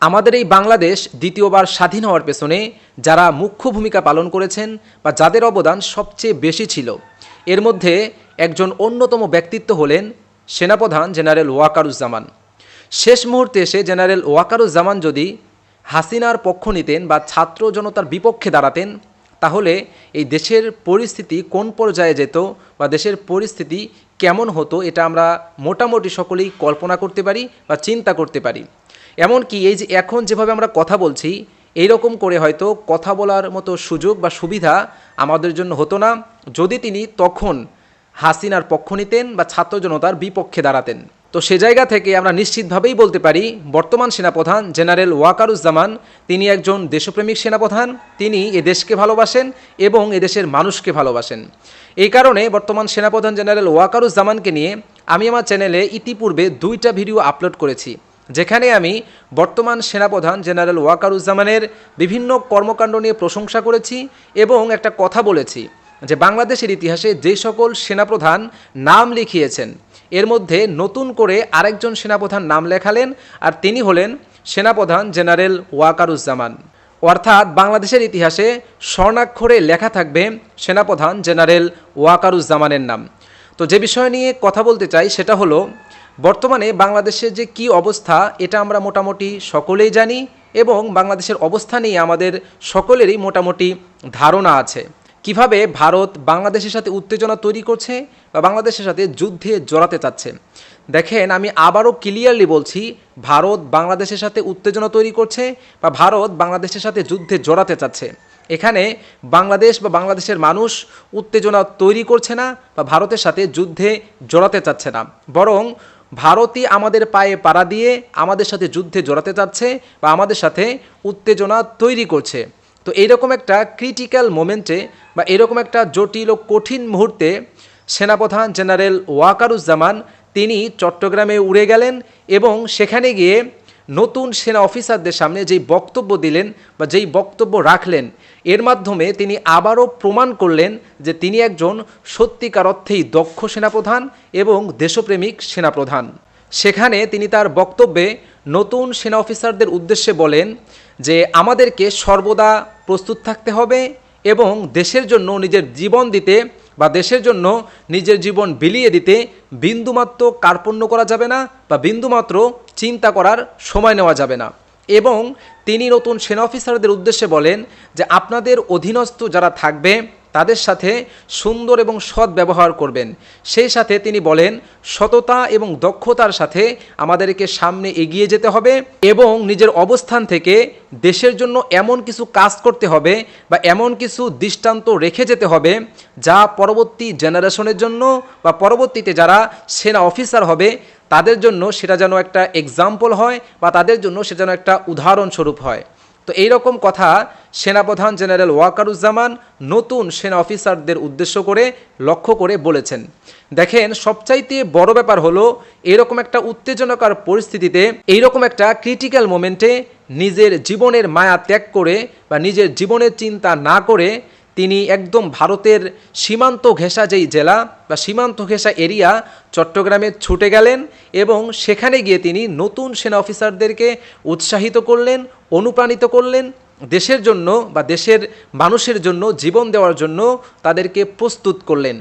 আমাদের এই বাংলাদেশ দ্বিতীয়বার স্বাধীন হওয়ার পেছনে যারা মুখ্য ভূমিকা পালন করেছেন বা যাদের অবদান সবচেয়ে বেশি ছিল, এর মধ্যে একজন অন্যতম ব্যক্তিত্ব হলেন সেনাপ্রধান জেনারেল ওয়াকারুজ্জামান। শেষ মুহূর্তে এসে জেনারেল ওয়াকারুজ্জামান যদি হাসিনার পক্ষ নিতেন বা ছাত্র জনতার বিপক্ষে দাঁড়াতেন, তাহলে এই দেশের পরিস্থিতি কোন পর্যায়ে যেত বা দেশের পরিস্থিতি কেমন হতো, এটা আমরা মোটামুটি সকলেই কল্পনা করতে পারি বা চিন্তা করতে পারি। এমনকি এই যে এখন যেভাবে আমরা কথা বলছি এই রকম করে হয়তো কথা বলার মতো সুযোগ বা সুবিধা আমাদের জন্য হতো না, যদি তিনি তখন হাসিনার পক্ষ নিতেন বা ছাত্র জনতার বিপক্ষে দাঁড়াতেন। তো সে জায়গা থেকে আমরা নিশ্চিতভাবেই বলতে পারি, বর্তমান সেনাপ্রধান জেনারেল ওয়াকারুজ্জামান, তিনি একজন দেশপ্রেমিক সেনাপ্রধান, তিনি এ দেশকে ভালোবাসেন এবং এদেশের মানুষকে ভালোবাসেন। এই কারণে বর্তমান সেনাপ্রধান জেনারেল ওয়াকারুজ্জামানকে নিয়ে আমি আমার চ্যানেলে ইতিপূর্বে দুইটা ভিডিও আপলোড করেছি। যেখানে আমি বর্তমান সেনাপ্রধান জেনারেল ওয়াকারুজ্জামানের বিভিন্ন কর্মকাণ্ড নিয়ে প্রশংসা করেছি এবং একটা কথা বলেছি যে বাংলাদেশের ইতিহাসে যে সকল সেনাপ্রধান নাম লিখিয়েছেন, এর মধ্যে নতুন করে আরেকজন সেনাপ্রধান নাম লেখালেন আর তিনি হলেন সেনাপ্রধান জেনারেল ওয়াকারুজ্জামান। অর্থাৎ বাংলাদেশের ইতিহাসে স্বর্ণাক্ষরে লেখা থাকবে সেনাপ্রধান জেনারেল ওয়াকারুজ্জামানের নাম। তো যে বিষয় নিয়ে কথা বলতে চাই সেটা হলো বর্তমানে বাংলাদেশের যে কি অবস্থা, এটা আমরা মোটামুটি সকলেই জানি এবং বাংলাদেশের অবস্থা নিয়ে আমাদের সকলেরই মোটামুটি ধারণা আছে। কীভাবে ভারত বাংলাদেশের সাথে উত্তেজনা তৈরি করছে বা বাংলাদেশের সাথে যুদ্ধে জড়াতে চাচ্ছে? দেখেন, আমি আবারও ক্লিয়ারলি বলছি, ভারত বাংলাদেশের সাথে উত্তেজনা তৈরি করছে বা ভারত বাংলাদেশের সাথে যুদ্ধে জড়াতে চাচ্ছে। এখানে বাংলাদেশ বা বাংলাদেশের মানুষ উত্তেজনা তৈরি করছে না বা ভারতের সাথে যুদ্ধে জড়াতে চাচ্ছে না। বরং ভারতই আমাদের পায়ে পাড়া দিয়ে আমাদের সাথে যুদ্ধে জড়াতে চাচ্ছে বা আমাদের সাথে উত্তেজনা তৈরি করছে। তো এইরকম একটা ক্রিটিক্যাল মোমেন্টে বা এরকম একটা জটিল ও কঠিন মুহূর্তে সেনাপ্রধান জেনারেল ওয়াকারুজ্জামান তিনি চট্টগ্রামে উড়ে গেলেন এবং সেখানে গিয়ে নতুন সেনা অফিসারদের সামনে যেই বক্তব্য দিলেন বা যেই বক্তব্য রাখলেন, এর মাধ্যমে তিনি আবারও প্রমাণ করলেন যে তিনি একজন সত্যিকার অর্থেই দক্ষ সেনাপ্রধান এবং দেশপ্রেমিক সেনাপ্রধান। সেখানে তিনি তার বক্তব্যে নতুন সেনা অফিসারদের উদ্দেশ্যে বলেন যে আমাদেরকে সর্বদা প্রস্তুত থাকতে হবে এবং দেশের জন্য নিজের জীবন দিতে বা দেশের জন্য নিজের জীবন বিলিয়ে দিতে বিন্দুমাত্র কার্পণ্য করা যাবে না বা বিন্দুমাত্র চিন্তা করার সময় নেওয়া যাবে না। এবং তিনি নতুন সেনা অফিসারদের উদ্দেশ্যে বলেন যে, আপনাদের অধীনস্থ যারা থাকবে তাদের সাথে সুন্দর এবং সৎ ব্যবহার করবেন। সেই সাথে তিনি বলেন, সততা এবং দক্ষতার সাথে আমাদেরকে সামনে এগিয়ে যেতে হবে এবং নিজের অবস্থান থেকে দেশের জন্য এমন কিছু কাজ করতে হবে বা এমন কিছু দৃষ্টান্ত রেখে যেতে হবে যা পরবর্তী জেনারেশনের জন্য বা পরবর্তীতে যারা সেনা অফিসার হবে, তাদের জন্য সেটা যেন একটা এক্সাম্পল হয় বা তাদের জন্য সেটা যেন একটা উদাহরণস্বরূপ হয়। তো এইরকম কথা সেনাপ্রধান জেনারেল ওয়াকারুজ্জামান নতুন সেনা অফিসারদের উদ্দেশ্য করে লক্ষ্য করে বলেছেন। দেখেন, সবচাইতে বড় ব্যাপার হলো, এরকম একটা উত্তেজনকার পরিস্থিতিতে, এইরকম একটা ক্রিটিক্যাল মোমেন্টে নিজের জীবনের মায়া ত্যাগ করে বা নিজের জীবনের চিন্তা না করে তিনি একদম ভারতের সীমান্ত ঘেঁষা যেই জেলা, বা সীমান্ত ঘেঁষা এরিয়া, চট্টগ্রামে ছুটে গেলেন এবং সেখানে গিয়ে তিনি নতুন সেনা অফিসারদেরকে উৎসাহিত করলেন, অনুপ্রাণিত করলেন, দেশের জন্য বা দেশের মানুষের জন্য, জীবন দেওয়ার জন্য তাদেরকে প্রস্তুত করলেন।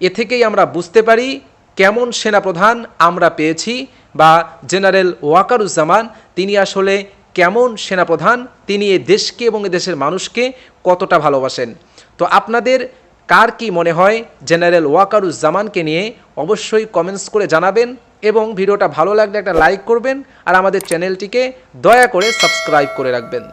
এ থেকেই আমরা বুঝতে পারি কেমন সেনাপ্রধান আমরা পেয়েছি, বা জেনারেল ওয়াকারুজ্জামান, তিনি আসলে কেমন সেনাপ্রধান, তিনি এ দেশকে এবং এ দেশের মানুষকে কতটা ভালোবাসেন। তো আপনাদের কার কি মনে হয়? জেনারেল ওয়াকারুজ্জামানকে নিয়ে অবশ্যই কমেন্টস করে জানাবেন এবং ভিডিওটা ভালো লাগলে একটা লাইক করবেন আর আমাদের চ্যানেলটিকে দয়া করে সাবস্ক্রাইব করে রাখবেন।